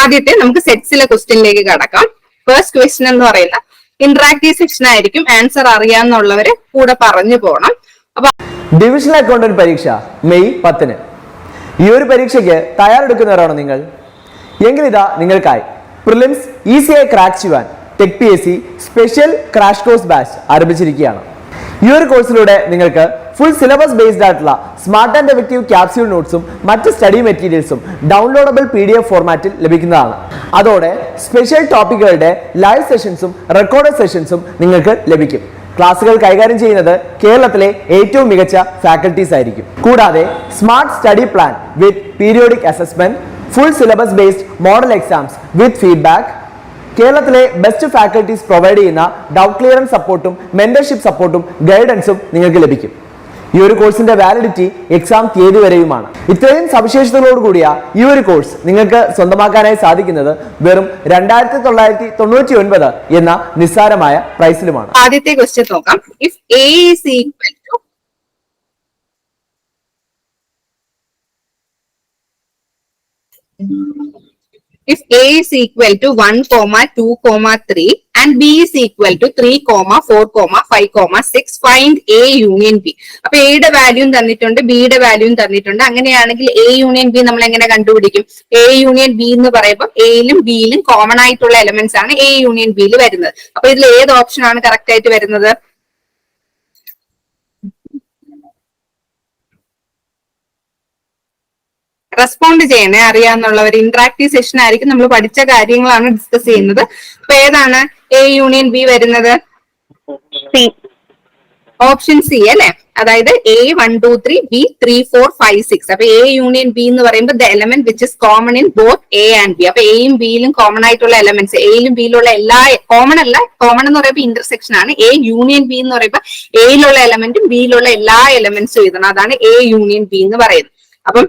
ആദ്യത്തെ നമുക്ക് സെറ്റ്സിലെ ക്വസ്റ്റ്യനിലേക്ക് കടക്കാം. ഫസ്റ്റ് ക്വസ്റ്റ്യൻ എന്ന് പറയുന്ന ഇന്ററാക്റ്റീവ് സെക്ഷൻ ആയിരിക്കും ആൻസർ അറിയാന്നുള്ളവര് കൂടെ പറഞ്ഞു പോകണം അപ്പൊ ഡിവിഷൻ അക്കൗണ്ടന്റ് പരീക്ഷ മെയ് പത്തിന്. ഈ ഒരു പരീക്ഷയ്ക്ക് തയ്യാറെടുക്കുന്നവരാണോ നിങ്ങൾ? എങ്കിൽ ഇതാ നിങ്ങൾക്കായി. പ്രിലിംസ് ഈസിയായി ക്രാക്ക് ചെയ്യുവാൻ tech P S C special crash course batch ആരംഭിച്ചിരിക്കുകയാണ്. ഈ ഒരു കോഴ്സിലൂടെ നിങ്ങൾക്ക് ഫുൾ സിലബസ് ബേസ്ഡ് ആയിട്ടുള്ള സ്മാർട്ട് ആൻഡ് എഫക്റ്റീവ് ക്യാപ്സ്യൂൾ നോട്ട്സും മറ്റ് സ്റ്റഡി മെറ്റീരിയൽസും ഡൗൺലോഡബിൾ പി ഡി എഫ് ഫോർമാറ്റിൽ ലഭിക്കുന്നതാണ്. അതോടെ സ്പെഷ്യൽ ടോപ്പിക്കുകളുടെ ലൈവ് സെഷൻസും റെക്കോർഡ് സെഷൻസും നിങ്ങൾക്ക് ലഭിക്കും. ക്ലാസുകൾ കൈകാര്യം ചെയ്യുന്നത് കേരളത്തിലെ ഏറ്റവും മികച്ച ഫാക്കൽറ്റീസ് ആയിരിക്കും. കൂടാതെ smart study plan with periodic assessment full syllabus based model exams with feedback കേരളത്തിലെ ബെസ്റ്റ് ഫാക്കൽറ്റീസ് പ്രൊവൈഡ് ചെയ്യുന്ന ഡൗട്ട് ക്ലിയറൻസ് സപ്പോർട്ടും മെന്റർഷിപ്പ് സപ്പോർട്ടും ഗൈഡൻസും നിങ്ങൾക്ക് ലഭിക്കും. ഈ ഒരു കോഴ്സിന്റെ വാലിഡിറ്റി എക്സാം തീയതി വരെയുമാണ്. ഇത്രയും സവിശേഷതകളോട് കൂടിയ ഈ ഒരു കോഴ്സ് നിങ്ങൾക്ക് സ്വന്തമാക്കാനായി സാധിക്കുന്നത് വെറും രണ്ടായിരത്തി തൊള്ളായിരത്തി തൊണ്ണൂറ്റി ഒൻപത് എന്ന നിസ്സാരമായ പ്രൈസിലുമാണ് ആദ്യത്തെ ക്വസ്റ്റ്യൻ നോക്കാം. If A equal to if a is equal to 1 comma 2 comma 3 and b is equal to 3 comma 4 comma 5 comma 6 find a union b. അപ്പൊ a യുടെ വാല്യൂം തന്നിട്ടുണ്ട് b യുടെ വാല്യൂം തന്നിട്ടുണ്ട്. അങ്ങനെയാണെങ്കിൽ a യൂണിയൻ b നമ്മൾ എങ്ങനെ കണ്ടുപിടിക്കും? A യൂണിയൻ b എന്ന് പറയുമ്പോൾ a യിലും b യിലും കോമൺ ആയിട്ടുള്ള എലമെന്റ്സ് ആണ് a യൂണിയൻ b യിൽ വരുന്നത്. അപ്പൊ ഇതിൽ ഏത് ഓപ്ഷൻ ആണ് കറക്റ്റ് ആയിട്ട് വരുന്നത്? റെസ്പോണ്ട് ചെയ്യണേ അറിയാന്നുള്ളവർ ഇന്ററാക്റ്റീവ് സെഷൻ ആയിരിക്കും നമ്മൾ പഠിച്ച കാര്യങ്ങളാണ് ഡിസ്കസ് ചെയ്യുന്നത്. അപ്പൊ ഏതാണ് എ യൂണിയൻ ബി വരുന്നത്? ഓപ്ഷൻ സി അല്ലെ? അതായത് A one two three B three four five six അപ്പൊ എ യൂണിയൻ ബി എന്ന് പറയുമ്പോൾ the element which is common in both A and B അപ്പൊ എയും ബിയിലും കോമൺ ആയിട്ടുള്ള എലമെന്റ്സ് എയിലും ബിയിലുള്ള എല്ലാ കോമൺ അല്ല കോമൺ എന്ന് പറയുമ്പോൾ ഇന്റർസെക്ഷൻ ആണ്. എ യൂണിയൻ ബി എന്ന് പറയുമ്പോൾ എയിലുള്ള എലമെന്റും ബിയിലുള്ള എല്ലാ എലമെന്റ്സും എഴുതണം. അതാണ് എ യൂണിയൻ ബി എന്ന് പറയുന്നത്. അപ്പം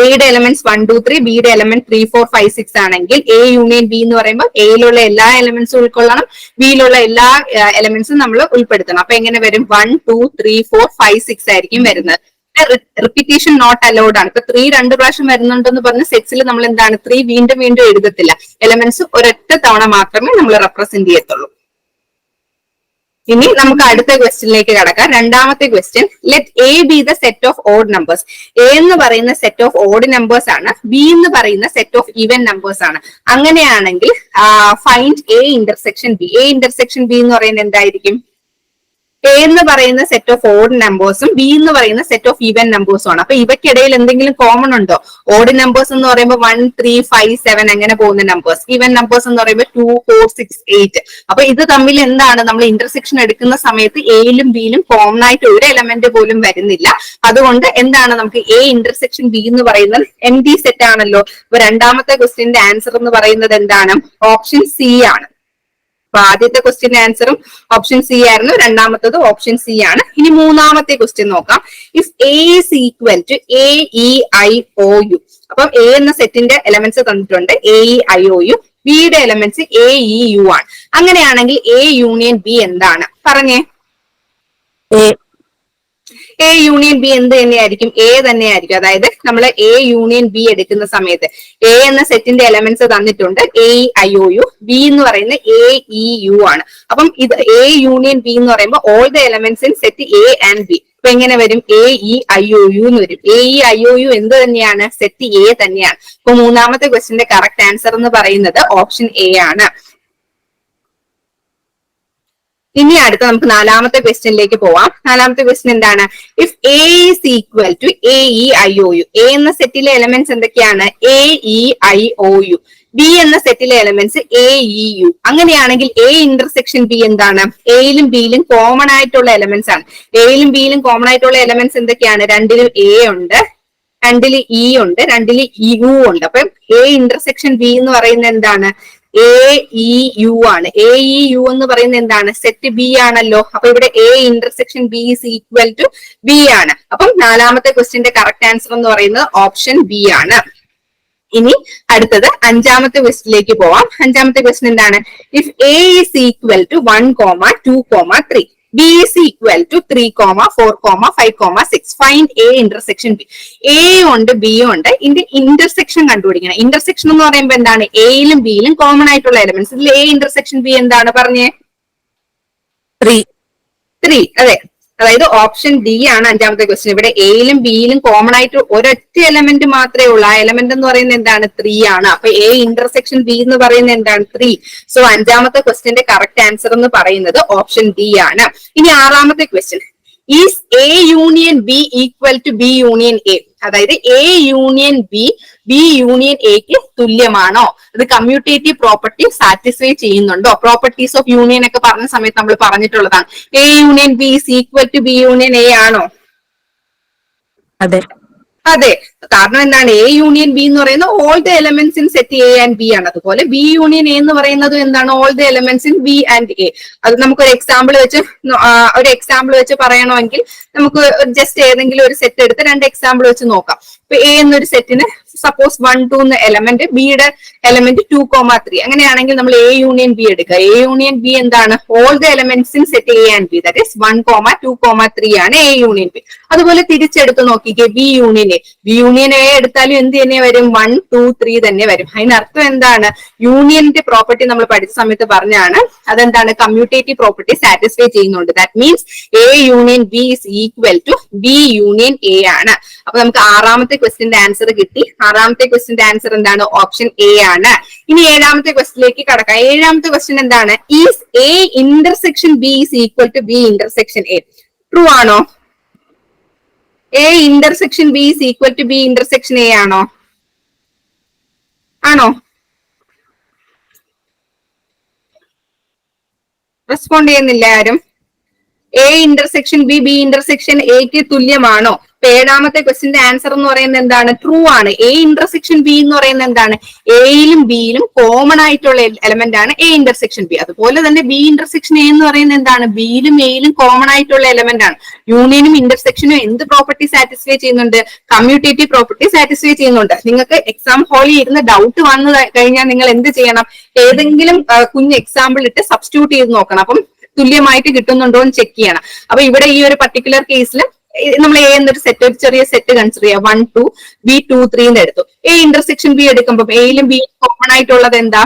എയുടെ എലമെന്റ്സ് വൺ ടു ത്രീ ബിയുടെ element three four five six ആണെങ്കിൽ എ യൂണിയൻ ബി എന്ന് പറയുമ്പോൾ എയിലുള്ള എല്ലാ എലമെന്റ്സും ഉൾക്കൊള്ളണം ബിയിലുള്ള എല്ലാ എലമെന്റ്സും നമ്മൾ ഉൾപ്പെടുത്തണം. അപ്പൊ എങ്ങനെ വരും? One two three four five six ആയിരിക്കും വരുന്നത്. റിപ്പീറ്റേഷൻ നോട്ട് അലൗഡ് ആണ്. ഇപ്പൊ ത്രീ രണ്ട് പ്രാവശ്യം വരുന്നുണ്ടെന്ന് പറഞ്ഞ സെറ്റ്സിൽ നമ്മൾ എന്താണ് ത്രീ വീണ്ടും വീണ്ടും എഴുതത്തില്ല. എലമെന്റ്സ് ഒരൊറ്റ തവണ മാത്രമേ നമ്മൾ റെപ്രസെന്റ് ചെയ്യത്തുള്ളൂ. ഇനി നമുക്ക് അടുത്ത ക്വസ്റ്റ്യനിലേക്ക് കടക്കാം. രണ്ടാമത്തെ question let A B the set of odd numbers A എന്ന് പറയുന്ന സെറ്റ് ഓഫ് ഓഡ് നമ്പേഴ്സ് ആണ്. ബി എന്ന് പറയുന്ന സെറ്റ് ഓഫ് ഈവൻ നമ്പേഴ്സ് ആണ്. അങ്ങനെയാണെങ്കിൽ find A intersection B A intersection B എന്ന് പറയുന്നത് എന്തായിരിക്കും? എ എന്ന് പറയുന്ന സെറ്റ് ഓഫ് ഓഡ് നമ്പേഴ്സും ബി എന്ന് പറയുന്ന സെറ്റ് ഓഫ് ഈവൻ നമ്പേഴ്സും ആണ്. അപ്പൊ ഇവക്കിടയിൽ എന്തെങ്കിലും കോമൺ ഉണ്ടോ? ഓഡ് നമ്പേഴ്സ് എന്ന് പറയുമ്പോൾ വൺ ത്രീ ഫൈവ് സെവൻ അങ്ങനെ പോകുന്ന നമ്പേഴ്സ് ഈവൻ നമ്പേഴ്സ് എന്ന് പറയുമ്പോൾ ടു ഫോർ സിക്സ് എയ്റ്റ് അപ്പൊ ഇത് തമ്മിൽ എന്താണ്? നമ്മൾ ഇന്റർസെക്ഷൻ എടുക്കുന്ന സമയത്ത് എയിലും ബിയിലും കോമൺ ആയിട്ട് ഒരു എലമെന്റ് പോലും വരുന്നില്ല. അതുകൊണ്ട് എന്താണ് നമുക്ക് എ ഇന്റർസെക്ഷൻ ബി എന്ന് പറയുന്നത്? എം ഡി സെറ്റ് ആണല്ലോ. അപ്പൊ രണ്ടാമത്തെ ക്വസ്റ്റ്യന്റെ ആൻസർ എന്ന് പറയുന്നത് എന്താണ്? ഓപ്ഷൻ സി ആണ്. അപ്പൊ ആദ്യത്തെ ക്വസ്റ്റ്യൻ ആൻസറും ഓപ്ഷൻ സി ആയിരുന്നു. രണ്ടാമത്തത് ഓപ്ഷൻ സി ആണ്. ഇനി മൂന്നാമത്തെ ക്വസ്റ്റ്യൻ നോക്കാം. If A is equal to A E I O U അപ്പം എ എന്ന സെറ്റിന്റെ എലമെന്റ്സ് തന്നിട്ടുണ്ട്. A E I O U ബിയുടെ എലമെന്റ്സ് എ ഇ യു ആണ്. അങ്ങനെയാണെങ്കിൽ എ യൂണിയൻ ബി എന്താണ്? പറഞ്ഞേ. എ യൂണിയൻ ബി എന്ത് തന്നെയായിരിക്കും? എ തന്നെയായിരിക്കും. അതായത് നമ്മൾ എ യൂണിയൻ ബി എടുക്കുന്ന സമയത്ത് എ എന്ന സെറ്റിന്റെ എലമെന്റ്സ് തന്നിട്ടുണ്ട്. A I O U B എന്ന് പറയുന്ന എ ഇ യു ആണ്. അപ്പം ഇത് എ യൂണിയൻ ബി എന്ന് പറയുമ്പോൾ all the elements in set A and B അപ്പൊ എങ്ങനെ വരും? A E I O U എന്ന് വരും. A E I O U എന്ത് തന്നെയാണ്? സെറ്റ് എ തന്നെയാണ്. അപ്പൊ മൂന്നാമത്തെ ക്വസ്റ്റിന്റെ കറക്റ്റ് ആൻസർ എന്ന് പറയുന്നത് ഓപ്ഷൻ എ ആണ്. ഇനി അടുത്ത നമുക്ക് നാലാമത്തെ ക്വസ്റ്റ്യനിലേക്ക് പോവാം. നാലാമത്തെ ക്വസ്റ്റ്യൻ എന്താണ്? If A is equal to A E I O U A എന്ന സെറ്റിലെ എലമെന്റ്സ് എന്തൊക്കെയാണ്? A E I O U B എന്ന സെറ്റിലെ എലമെന്റ്സ് എ ഇ യു അങ്ങനെയാണെങ്കിൽ എ ഇന്റർസെക്ഷൻ ബി എന്താണ്? എയിലും ബിയിലും കോമൺ ആയിട്ടുള്ള എലമെന്റ്സ് ആണ്. എയിലും ബിയിലും കോമൺ ആയിട്ടുള്ള എലമെന്റ്സ് എന്തൊക്കെയാണ്? രണ്ടിലും എ ഉണ്ട്. രണ്ടിൽ ഇ ഉണ്ട്. രണ്ടിൽ യു ഉണ്ട്. അപ്പം എ ഇന്റർസെക്ഷൻ ബി എന്ന് പറയുന്നത് എന്താണ്? എ ഇ യു ആണ്. എ ഇ യു എന്ന് പറയുന്നത് എന്താണ്? സെറ്റ് ബി ആണല്ലോ. അപ്പൊ ഇവിടെ A intersection B is equal to B ആണ്. അപ്പം നാലാമത്തെ ക്വസ്റ്റിന്റെ കറക്റ്റ് ആൻസർ എന്ന് പറയുന്നത് ഓപ്ഷൻ ബി ആണ്. ഇനി അടുത്തത് അഞ്ചാമത്തെ ക്വസ്റ്റിലേക്ക് പോവാം. അഞ്ചാമത്തെ ക്വസ്റ്റ്യൻ എന്താണ്? If A is equal to one comma two comma three B is equal to three comma four comma five comma six find A intersection B A ഉണ്ട് ബി ഉണ്ട്. ഇതിന്റെ ഇന്റർസെക്ഷൻ കണ്ടുപിടിക്കണം. ഇന്റർസെക്ഷൻ എന്ന് പറയുമ്പോൾ എന്താണ്? എയിലും ബിയിലും കോമൺ ആയിട്ടുള്ള എലമെന്റ്സ് ഇതിൽ എ ഇന്റർസെക്ഷൻ ബി എന്താണ് പറഞ്ഞേ? ത്രീ ത്രീ അതെ. അതായത് ഓപ്ഷൻ ഡി ആണ് അഞ്ചാമത്തെ ക്വസ്റ്റ്യൻ ഇവിടെ എയിലും ബിയിലും കോമൺ ആയിട്ട് ഒരൊറ്റ എലമെന്റ് മാത്രമേ ഉള്ളൂ. ആ എലമെന്റ് എന്ന് പറയുന്നത് എന്താണ്? ത്രീ ആണ്. അപ്പൊ എ ഇന്റർസെക്ഷൻ ബി എന്ന് പറയുന്നത് എന്താണ്? ത്രീ സോ അഞ്ചാമത്തെ ക്വസ്റ്റ്യന്റെ കറക്റ്റ് ആൻസർ എന്ന് പറയുന്നത് ഓപ്ഷൻ ഡി ആണ്. ഇനി ആറാമത്തെ question is A union B equal to B union A അതായത് A union B B union എക്ക് തുല്യമാണോ? ഇത് കമ്മ്യൂട്ടേറ്റീവ് പ്രോപ്പർട്ടി സാറ്റിസ്ഫൈ ചെയ്യുന്നുണ്ടോ? പ്രോപ്പർട്ടീസ് ഓഫ് യൂണിയൻ ഒക്കെ പറഞ്ഞ സമയത്ത് നമ്മൾ പറഞ്ഞിട്ടുള്ളതാണ്. A union B is equal to B union A ആണോ? അതെ. അതെ. കാരണം എന്താണ്? എ യൂണിയൻ ബി എന്ന് പറയുന്നത് all the elements in set A and B ആണ്. അതുപോലെ ബി യൂണിയൻ എ എന്ന് പറയുന്നത് എന്താണ്? All the elements in B and A അത് നമുക്ക് ഒരു എക്സാമ്പിൾ വെച്ച് ഒരു എക്സാമ്പിൾ വെച്ച് പറയണമെങ്കിൽ നമുക്ക് ജസ്റ്റ് ഏതെങ്കിലും ഒരു സെറ്റ് എടുത്ത് രണ്ട് എക്സാമ്പിൾ വെച്ച് നോക്കാം. ഇപ്പൊ എ എന്നൊരു സെറ്റിന് സപ്പോസ് വൺ ടു എന്ന എലമെന്റ് ബിയുടെ എലമെന്റ് ടു കോമ ത്രീ അങ്ങനെയാണെങ്കിൽ നമ്മൾ എ യൂണിയൻ ബി എടുക്കുക. എ യൂണിയൻ ബി എന്താണ്? All the elements in set A and B that is one comma two comma three ആണ് എ യൂണിയൻ ബി അതുപോലെ തിരിച്ചെടുത്ത് നോക്കിക്കേ B union A B union A എടുത്താലും എന്ത് തന്നെ വരും? വൺ ടു ത്രീ തന്നെ വരും. അതിനർത്ഥം എന്താണ്? യൂണിയന്റെ പ്രോപ്പർട്ടി നമ്മൾ പഠിച്ച സമയത്ത് പറഞ്ഞാണ് അതെന്താണ്? കമ്മ്യൂട്ടേറ്റീവ് പ്രോപ്പർട്ടി സാറ്റിസ്ഫൈ ചെയ്യുന്നുണ്ട്. That means A union B is equal to B union A ആണ്. അപ്പൊ നമുക്ക് ആറാമത്തെ ക്വസ്റ്റിന്റെ ആൻസർ കിട്ടി. ആറാമത്തെ ക്വസ്റ്റിന്റെ ആൻസർ എന്താണ്? ഓപ്ഷൻ എ ആണ്. ഇനി ഏഴാമത്തെ ക്വസ്റ്റിലേക്ക് കടക്കാം. ഏഴാമത്തെ ക്വസ്റ്റ്യൻ എന്താണ്? Is A intersection B is equal to B intersection A true ആണോ? A intersection B is equal to B intersection A ആണോ? ആണോ? റെസ്പോണ്ട് ചെയ്യുന്നില്ല ആരും. A intersection B B intersection എക്ക് തുല്യമാണോ? ഏഴാമത്തെ ക്വസ്റ്റിന്റെ ആൻസർ എന്ന് പറയുന്നത് എന്താണ്? ട്രൂ ആണ്. എ ഇന്റർസെക്ഷൻ ബി എന്ന് പറയുന്നത് എന്താണ്? എയിലും ബിയിലും കോമൺ ആയിട്ടുള്ള എലമെന്റ് ആണ് എ ഇന്റർസെക്ഷൻ ബി അതുപോലെ തന്നെ ബി ഇന്റർസെക്ഷൻ എ എന്ന് പറയുന്നത് എന്താണ്? ബിയിലും എയിലും കോമൺ ആയിട്ടുള്ള എലമെന്റ് ആണ്. യൂണിയനും ഇന്റർസെക്ഷനും എന്ത് പ്രോപ്പർട്ടി സാറ്റിസ്ഫൈ ചെയ്യുന്നുണ്ട്? കമ്മ്യൂട്ടേറ്റീവ് പ്രോപ്പർട്ടി സാറ്റിസ്ഫൈ ചെയ്യുന്നുണ്ട്. നിങ്ങൾക്ക് എക്സാം ഹാളിൽ ഇരുന്ന് ഡൗട്ട് വന്നു കഴിഞ്ഞാൽ നിങ്ങൾ എന്ത് ചെയ്യണം? ഏതെങ്കിലും കുഞ്ഞ് എക്സാമ്പിൾ ഇട്ട് സബ്സ്റ്റിറ്റ്യൂട്ട് ചെയ്ത് നോക്കണം. അപ്പം തുല്യമായിട്ട് കിട്ടുന്നുണ്ടോ എന്ന് ചെക്ക് ചെയ്യണം. അപ്പൊ ഇവിടെ ഈ ഒരു പർട്ടിക്കുലർ കേസിൽ നമ്മൾ എ എന്നൊരു സെറ്റ് ഒരു ചെറിയ സെറ്റ് കൺസിഡർ ചെയ്യാം. One two B two three എന്ന് എടുത്തു എ ഇന്റർസെക്ഷൻ ബി എടുക്കുമ്പോൾ എയിലും ബി കോമൺ ആയിട്ടുള്ളത് എന്താ?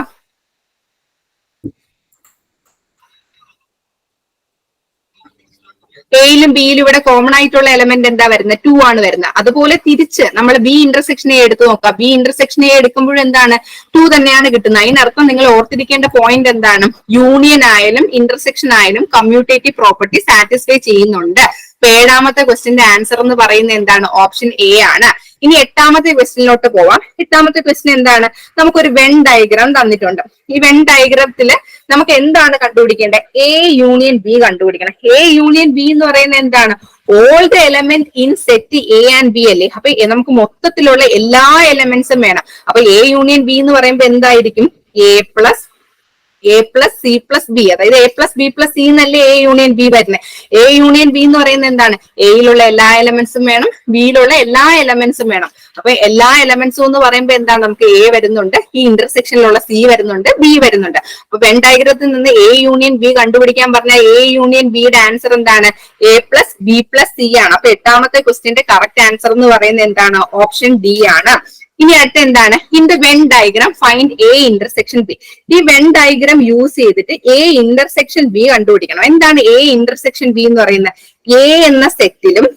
എയിലും ബിയിലും ഇവിടെ കോമൺ ആയിട്ടുള്ള എലമെന്റ് എന്താ വരുന്നത്? ടു ആണ് വരുന്നത്. അതുപോലെ തിരിച്ച് നമ്മൾ ബി ഇന്റർസെക്ഷൻ എ എടുത്ത് നോക്കാം. ബി ഇന്റർസെക്ഷൻ എ എടുക്കുമ്പോഴും എന്താണ്? ടു തന്നെയാണ് കിട്ടുന്നത്. അതിനർത്ഥം നിങ്ങൾ ഓർത്തിരിക്കേണ്ട പോയിന്റ് എന്താണ്? യൂണിയൻ ആയാലും ഇന്റർസെക്ഷൻ ആയാലും കമ്മ്യൂട്ടേറ്റീവ് പ്രോപ്പർട്ടി സാറ്റിസ്ഫൈ ചെയ്യുന്നുണ്ട്. ഏഴാമത്തെ ക്വസ്റ്റിന്റെ ആൻസർ എന്ന് പറയുന്നത് എന്താണ്? ഓപ്ഷൻ എ ആണ്. ഇനി എട്ടാമത്തെ ക്വസ്റ്റിനിലോട്ട് പോവാം. എട്ടാമത്തെ ക്വസ്റ്റിൻ എന്താണ്? നമുക്കൊരു വെൻ ഡയഗ്രാം തന്നിട്ടുണ്ട്. ഈ വെൻ ഡയഗ്രാമത്തിൽ നമുക്ക് എന്താണ് കണ്ടുപിടിക്കേണ്ടത്? എ യൂണിയൻ ബി കണ്ടുപിടിക്കണം. എ യൂണിയൻ ബി എന്ന് പറയുന്നത് എന്താണ്? All the element in set A and B അല്ലേ? അപ്പൊ നമുക്ക് മൊത്തത്തിലുള്ള എല്ലാ എലമെന്റ്സും വേണം. അപ്പൊ എ യൂണിയൻ ബി എന്ന് പറയുമ്പോൾ എന്തായിരിക്കും? A plus A plus C plus B അതായത് A plus B plus C എന്നല്ലേ എ യൂണിയൻ ബി വരുന്നത് എ യൂണിയൻ ബി എന്ന് പറയുന്നത് എന്താണ്? എയിലുള്ള എല്ലാ എലമെന്റ്സും വേണം ബിയിലുള്ള എല്ലാ എലമെന്റ്സും വേണം. അപ്പൊ എല്ലാ എലമെന്റ്സും എന്ന് പറയുമ്പോൾ എന്താണ്? നമുക്ക് എ വരുന്നുണ്ട് ഈ ഇന്റർസെക്ഷനിലുള്ള സി വരുന്നുണ്ട് ബി വരുന്നുണ്ട്. അപ്പൊ വെൻ ഡയഗ്രത്തിൽ നിന്ന് എ യൂണിയൻ ബി കണ്ടുപിടിക്കാൻ പറഞ്ഞാൽ എ യൂണിയൻ ബിയുടെ ആൻസർ എന്താണ്? A plus B plus C ആണ്. അപ്പൊ എട്ടാമത്തെ ക്വസ്റ്റിന്റെ കറക്റ്റ് ആൻസർ എന്ന് പറയുന്നത് എന്താണ്? ഓപ്ഷൻ ഡി ആണ്. ഇനി അടുത്ത എന്താണ്? In the Venn diagram find A intersection B ഈ വെൻ ഡയഗ്രാം യൂസ് ചെയ്തിട്ട് എ ഇന്റർസെക്ഷൻ ബി കണ്ടുപിടിക്കണം. എന്താണ് എ ഇന്റർസെക്ഷൻ ബി എന്ന് പറയുന്നത്? എ എന്ന സെറ്റിലും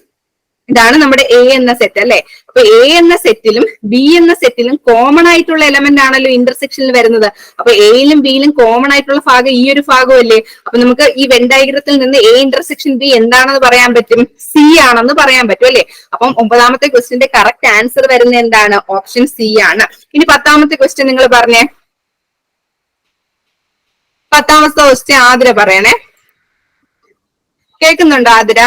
ഇതാണ് നമ്മുടെ എ എന്ന സെറ്റ് അല്ലെ? അപ്പൊ എ എന്ന സെറ്റിലും ബി എന്ന സെറ്റിലും കോമൺ ആയിട്ടുള്ള എലമെന്റ് ആണല്ലോ ഇന്റർസെക്ഷനിൽ വരുന്നത്. അപ്പൊ എയിലും ബിയിലും കോമൺ ആയിട്ടുള്ള ഭാഗം ഈ ഒരു ഭാഗമല്ലേ അപ്പൊ നമുക്ക് ഈ വെൻ ഡയഗ്രത്തിൽ നിന്ന് എ ഇന്റർസെക്ഷൻ ബി എന്താണെന്ന് പറയാൻ പറ്റും? സി ആണെന്ന് പറയാൻ പറ്റും അല്ലെ? അപ്പം ഒമ്പതാമത്തെ ക്വസ്റ്റിന്റെ കറക്റ്റ് ആൻസർ വരുന്നത് എന്താണ്? ഓപ്ഷൻ സി ആണ്. ഇനി പത്താമത്തെ ക്വസ്റ്റ്യൻ നിങ്ങൾ പറഞ്ഞേ. പത്താമത്തെ ക്വസ്റ്റ്യൻ ആതിര പറയണേ. കേൾക്കുന്നുണ്ടോ ആതിര?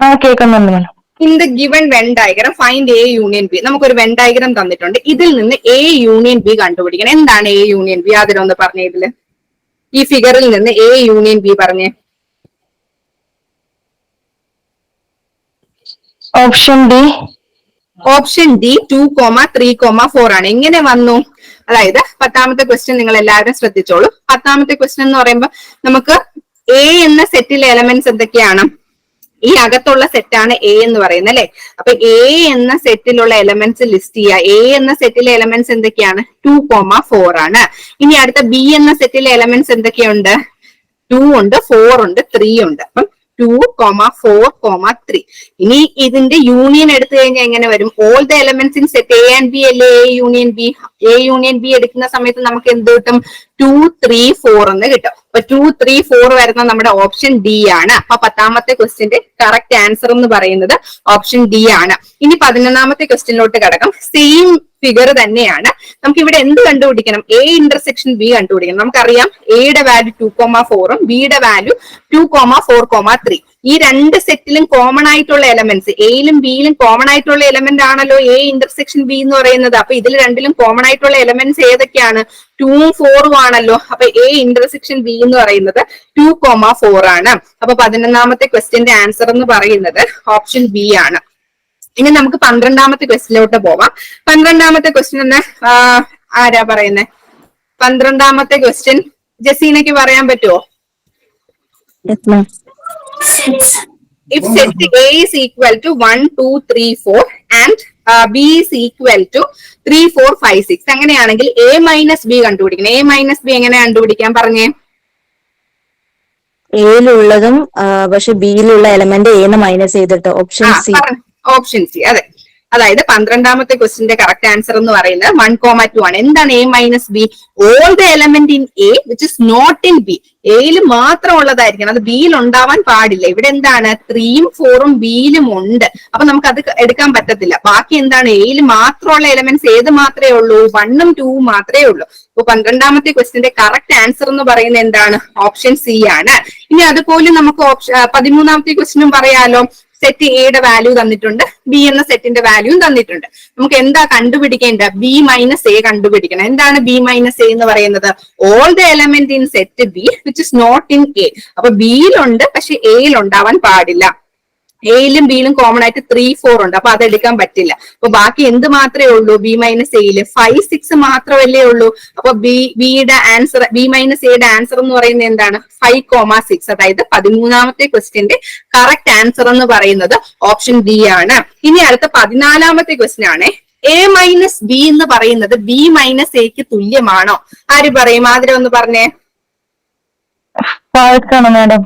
ആ കേൾക്കുന്നുണ്ട് madam. In the given Venn diagram find A union B നമുക്കൊരു വെൻ ഡയഗ്രാം തന്നിട്ടുണ്ട്. ഇതിൽ നിന്ന് എ യൂണിയൻ ബി കണ്ടുപിടിക്കണം. എന്താണ് എ യൂണിയൻ ബി അതിലൊന്ന് പറഞ്ഞ ഇതിൽ. ഈ ഫിഗറിൽ നിന്ന് എ യൂണിയൻ ബി പറഞ്ഞേ. Option D option D two comma three comma four ആണ്. എങ്ങനെ വന്നു? അതായത് പത്താമത്തെ ക്വസ്റ്റ്യൻ നിങ്ങൾ എല്ലാവരും ശ്രദ്ധിച്ചോളൂ. പത്താമത്തെ ക്വസ്റ്റ്യൻ എന്ന് പറയുമ്പോൾ നമുക്ക് എ എന്ന സെറ്റിലെ എലമെന്റ്സ് എന്തൊക്കെയാണ്? ഈ അകത്തുള്ള സെറ്റാണ് എ എന്ന് പറയുന്നത് അല്ലെ? അപ്പൊ എ എന്ന സെറ്റിലുള്ള എലമെന്റ്സ് ലിസ്റ്റ് ചെയ്യുക. എ എന്ന സെറ്റിലെ എലമെന്റ്സ് എന്തൊക്കെയാണ്? ടു കോമ ഫോർ ആണ്. ഇനി അടുത്ത ബി എന്ന സെറ്റിലെ എലമെന്റ്സ് എന്തൊക്കെയുണ്ട്? ടു ഉണ്ട് ഫോർ ഉണ്ട് ത്രീ ഉണ്ട്. അപ്പം two comma four comma three ഇനി ഇതിന്റെ യൂണിയൻ എടുത്തു കഴിഞ്ഞാൽ എങ്ങനെ വരും? All the elements in set A and B അല്ലെ? A union B A union B എടുക്കുന്ന സമയത്ത് നമുക്ക് എന്ത് കിട്ടും? ടു ത്രീ ഫോർ എന്ന് കിട്ടും. അപ്പൊ ടു ത്രീ ഫോർ വരുന്ന നമ്മുടെ ഓപ്ഷൻ ഡി ആണ്. അപ്പൊ പത്താമത്തെ ക്വസ്റ്റിന്റെ കറക്റ്റ് ആൻസർ എന്ന് പറയുന്നത് ഓപ്ഷൻ ഡി ആണ്. ഇനി പതിനൊന്നാമത്തെ ക്വസ്റ്റ്യനിലോട്ട് കടക്കാം. സെയിം ഫിഗർ തന്നെയാണ്. നമുക്ക് ഇവിടെ എന്ത് കണ്ടുപിടിക്കണം? എ ഇന്റർസെക്ഷൻ ബി കണ്ടുപിടിക്കണം. നമുക്കറിയാം എയുടെ വാല്യൂ ടു കോമ ഫോറും ബിയുടെ value two comma four comma three ഈ രണ്ട് സെറ്റിലും കോമൺ ആയിട്ടുള്ള എലമെന്റ്സ് എയിലും ബിയിലും കോമൺ ആയിട്ടുള്ള എലമെന്റ് ആണല്ലോ എ ഇന്റർസെക്ഷൻ ബി എന്ന് പറയുന്നത്. അപ്പൊ ഇതിൽ രണ്ടിലും കോമൺ ആയിട്ടുള്ള എലമെന്റ്സ് ഏതൊക്കെയാണ്? ടൂവും ഫോറും ആണല്ലോ. അപ്പൊ എ ഇന്റർസെക്ഷൻ ബി എന്ന് പറയുന്നത് ടു കോമ ഫോർ ആണ്. അപ്പൊ പതിനൊന്നാമത്തെ ക്വസ്റ്റ്യന്റെ ആൻസർ എന്ന് പറയുന്നത് ഓപ്ഷൻ ബി ആണ്. ഇനി നമുക്ക് പന്ത്രണ്ടാമത്തെ ക്വസ്റ്റിലോട്ട് പോവാം. പന്ത്രണ്ടാമത്തെ ക്വസ്റ്റ്യൻ എന്ന് ആരാ പറയുന്നത് പന്ത്രണ്ടാമത്തെ ക്വസ്റ്റ്യൻ ജസീനയ്ക്ക് പറയാൻ പറ്റുമോ മാം if set A is equal to 1, 2, 3, 4 and uh, B is equal to 3, 4, 5, 6 അങ്ങനെയാണെങ്കിൽ A മൈനസ് ബി കണ്ടുപിടിക്കണം. A മൈനസ് ബി എങ്ങനെ കണ്ടുപിടിക്കാൻ പറഞ്ഞേ? എയിലുള്ളതും പക്ഷെ ബിയിലുള്ള എലമെന്റ് എന്ന് മൈനസ് ചെയ്തിട്ട് ഓപ്ഷൻ സി ഓപ്ഷൻ സി അതെ. അതായത് പന്ത്രണ്ടാമത്തെ ക്വസ്റ്റിന്റെ കറക്റ്റ് ആൻസർ എന്ന് പറയുന്നത് വൺ കോമ ടു ആണ്. എന്താണ് A minus B all the element in A which is not in B എയിൽ മാത്രം ഉള്ളതായിരിക്കണം. അത് ബിയിൽ ഉണ്ടാവാൻ പാടില്ല. ഇവിടെ എന്താണ്? ത്രീയും ഫോറും ബിയിലും ഉണ്ട്. അപ്പൊ നമുക്ക് അത് എടുക്കാൻ പറ്റത്തില്ല. ബാക്കി എന്താണ്? എയിൽ മാത്രമുള്ള എലമെന്റ്സ് ഏത് മാത്രമേ ഉള്ളൂ? വണ്ണും ടൂവും മാത്രമേ ഉള്ളൂ. അപ്പൊ പന്ത്രണ്ടാമത്തെ ക്വസ്റ്റിന്റെ കറക്റ്റ് ആൻസർ എന്ന് പറയുന്നത് എന്താണ്? ഓപ്ഷൻ സി ആണ്. ഇനി അതുപോലെ നമുക്ക് ഓപ്ഷൻ പതിമൂന്നാമത്തെ ക്വസ്റ്റിനും പറയാലോ. സെറ്റ് എയുടെ വാല്യൂ തന്നിട്ടുണ്ട് ബി എന്ന സെറ്റിന്റെ വാല്യൂയും തന്നിട്ടുണ്ട്. നമുക്ക് എന്താ കണ്ടുപിടിക്കേണ്ട? ബി മൈനസ് എ കണ്ടുപിടിക്കണം. എന്താണ് ബി മൈനസ് എ എന്ന് പറയുന്നത്? All the element in set B which is not in A അപ്പൊ ബിയിലുണ്ട് പക്ഷെ എയിൽ ഉണ്ടാവാൻ പാടില്ല. എയിലും ബിയിലും കോമൺ ആയിട്ട് ത്രീ ഫോർ ഉണ്ട്. അപ്പൊ അതെടുക്കാൻ പറ്റില്ല. അപ്പൊ ബാക്കി എന്ത് മാത്രമേ ഉള്ളൂ? ബി മൈനസ് എയിൽ ഫൈവ് സിക്സ് മാത്രമല്ലേ ഉള്ളൂ? അപ്പൊ ബി ബിയുടെ ആൻസർ ബി മൈനസ് എയുടെ ആൻസർ എന്ന് പറയുന്നത് എന്താണ്? ഫൈവ് കോമ സിക്സ് അതായത് പതിമൂന്നാമത്തെ ക്വസ്റ്റ്യന്റെ കറക്റ്റ് ആൻസർ എന്ന് പറയുന്നത് ഓപ്ഷൻ ഡി ആണ്. ഇനി അടുത്ത പതിനാലാമത്തെ ക്വസ്റ്റ്യൻ ആണ്. എ മൈനസ് ബി എന്ന് പറയുന്നത് ബി മൈനസ് എക്ക് തുല്യമാണോ? ആര് പറയും? ആതിര ഒന്ന് പറഞ്ഞേ. മാഡം?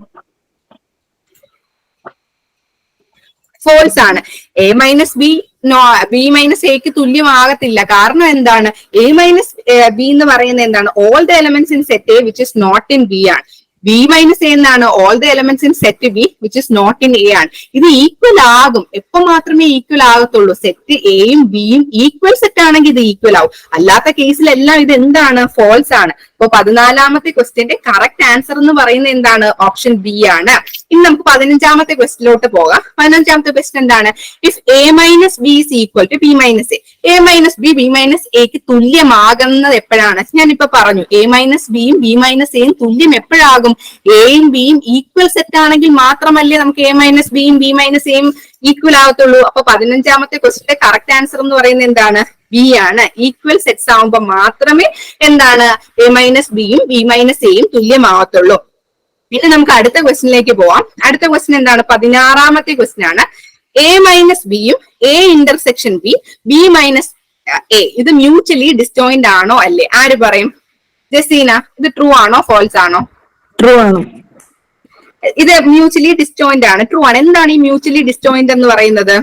ഫോൾസ് ആണ്. A minus B no B minus എക്ക് തുല്യമാകത്തില്ല. കാരണം എന്താണ്? എ മൈനസ് ബി എന്ന് പറയുന്നത് എന്താണ്? All the elements in set A which is not in B ആണ്. ബി മൈനസ് എ എന്നാണ് all the elements in set B which is not in A ആണ്. ഇത് ഈക്വൽ ആകും. എപ്പോ മാത്രമേ ഈക്വൽ ആകത്തുള്ളൂ? സെറ്റ് എയും ബിയും ഈക്വൽ സെറ്റ് ആണെങ്കിൽ ഇത് ഈക്വൽ ആവും. അല്ലാത്ത കേസിലെല്ലാം ഇത് എന്താണ്? ഫോൾസ് ആണ്. അപ്പൊ പതിനാലാമത്തെ ക്വസ്റ്റ്യന്റെ കറക്റ്റ് ആൻസർ എന്ന് പറയുന്നത് എന്താണ്? ഓപ്ഷൻ ബി ആണ്. ഇനി നമുക്ക് പതിനഞ്ചാമത്തെ ക്വസ്റ്റിലോട്ട് പോകാം. പതിനഞ്ചാമത്തെ ക്വസ്റ്റ്യൻ എന്താണ്? If A minus B is equal to B minus A A minus B B minus എക്ക് തുല്യമാകുന്നത് എപ്പോഴാണ്? ഞാനിപ്പോ പറഞ്ഞു എ മൈനസ് ബിയും ബി മൈനസ് എയും തുല്യം എപ്പോഴാകും? എയും ബിയും ഈക്വൽ സെറ്റ് ആണെങ്കിൽ മാത്രമല്ലേ നമുക്ക് എ മൈനസ് ബിയും ബി മൈനസ് എയും ഈക്വൽ ആകത്തുള്ളൂ അപ്പൊ പതിനഞ്ചാമത്തെ ക്വസ്റ്റിന്റെ കറക്റ്റ് ആൻസർ എന്ന് പറയുന്നത് എന്താണ്? ബി ആണ്. ഈക്വൽ സെറ്റ്സ് ആവുമ്പോൾ മാത്രമേ എന്താണ്? എ മൈനസ് ബിയും ബി മൈനസ് എയും തുല്യമാവത്തുള്ളൂ. പിന്നെ നമുക്ക് അടുത്ത ക്വസ്റ്റിനിലേക്ക് പോവാം. അടുത്ത ക്വസ്റ്റ്യൻ എന്താണ്? പതിനാറാമത്തെ ക്വസ്റ്റ്യൻ ആണ്. എ മൈനസ് ബിയും A intersection B B minus A ഇത് മ്യൂച്വലി ഡിസ്റ്റോയിന്റ് ആണോ അല്ലേ? ആര് പറയും? ജസീന ഇത് ട്രൂ ആണോ? ഫോൾസ് ആണോ? ട്രൂ ആണ്. ഇത് മ്യൂച്വലി ഡിസ്റ്റോയിന്റ് ആണ്. ട്രൂ ആണ്. എന്താണ് ഈ മ്യൂച്വലി ഡിസ്റ്റോയിന്റ് എന്ന് പറയുന്നത്?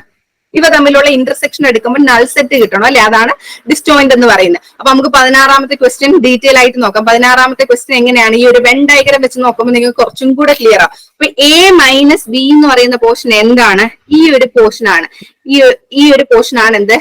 ഇവ തമ്മിലുള്ള ഇന്റർസെക്ഷൻ എടുക്കുമ്പോൾ നൾ സെറ്റ് കിട്ടണം അല്ലെ? അതാണ് ഡിസ്റ്റോയിന്റ് എന്ന് പറയുന്നത്. അപ്പൊ നമുക്ക് പതിനാറാമത്തെ ക്വസ്റ്റ്യൻ ഡീറ്റെയിൽ ആയിട്ട് നോക്കാം. പതിനാറാമത്തെ ക്വസ്റ്റ്യൻ എങ്ങനെയാണ്? ഈ ഒരു വെൻ ഡയഗ്രം വെച്ച് നോക്കുമ്പോൾ നിങ്ങൾക്ക് കുറച്ചും കൂടെ ക്ലിയർ ആവും. അപ്പൊ എ മൈനസ് ബി എന്ന് പറയുന്ന പോർഷൻ എന്താണ്? ഈ ഒരു പോർഷൻ ആണ്. ഈ ഈ ഒരു പോർഷൻ ആണ് എന്ത്?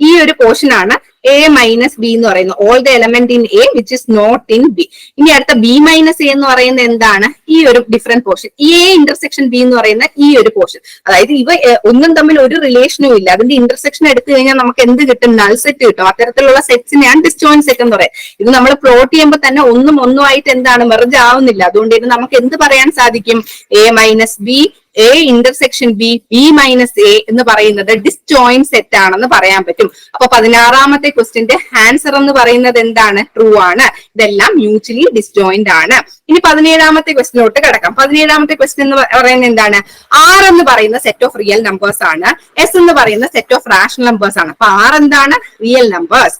ഈ ഒരു പോർഷൻ ആണ് എ മൈനസ് ബി എന്ന് പറയുന്നത് all the element in A which is not in B ഇനി അടുത്ത ബി മൈനസ് എ എന്ന് പറയുന്നത് എന്താണ്? ഈ ഒരു ഡിഫറെന്റ് പോർഷൻ ഈ എ ഇന്റർസെക്ഷൻ ബി എന്ന് പറയുന്ന ഈ ഒരു പോർഷൻ അതായത് ഇവ ഒന്നും തമ്മിൽ ഒരു റിലേഷനും ഇല്ല. അതിന്റെ ഇന്റർസെക്ഷൻ എടുത്തു കഴിഞ്ഞാൽ നമുക്ക് എന്ത് കിട്ടും? നൾ സെറ്റ് കിട്ടും. അത്തരത്തിലുള്ള സെറ്റ്സിനെയാണ് ഡിസ്റ്റോയിൻ സെറ്റ് എന്ന് പറയുന്നത് ഇത് നമ്മൾ പ്ലോട്ട് ചെയ്യുമ്പോൾ തന്നെ ഒന്നും ഒന്നുമായിട്ട് എന്താണ് മെർജ് ആവുന്നില്ല. അതുകൊണ്ട് ഇത് നമുക്ക് എന്ത് പറയാൻ സാധിക്കും? A minus B A intersection B B minus A എന്ന് പറയുന്നത് ഡിസ്റ്റോയിന്റ് സെറ്റ് ആണെന്ന് പറയാൻ പറ്റും. അപ്പൊ പതിനാറാമത്തെ ക്വസ്റ്റിന്റെ ആൻസർ എന്ന് പറയുന്നത് എന്താണ്? ട്രൂ ആണ്. ഇതെല്ലാം മ്യൂച്വലി ഡിസ്റ്റോയിന്റ് ആണ്. ഇനി പതിനേഴാമത്തെ ക്വസ്റ്റിനോട്ട് കിടക്കാം. പതിനേഴാമത്തെ ക്വസ്റ്റ്യൻ എന്ന് പറയുന്നത് എന്താണ്? ആർ എന്ന് പറയുന്ന സെറ്റ് ഓഫ് റിയൽ നമ്പേഴ്സ് ആണ്. എസ് എന്ന് പറയുന്ന സെറ്റ് ഓഫ് റാഷണൽ നമ്പേഴ്സ് ആണ്. അപ്പൊ ആർ എന്താണ്? റിയൽ നമ്പേഴ്സ്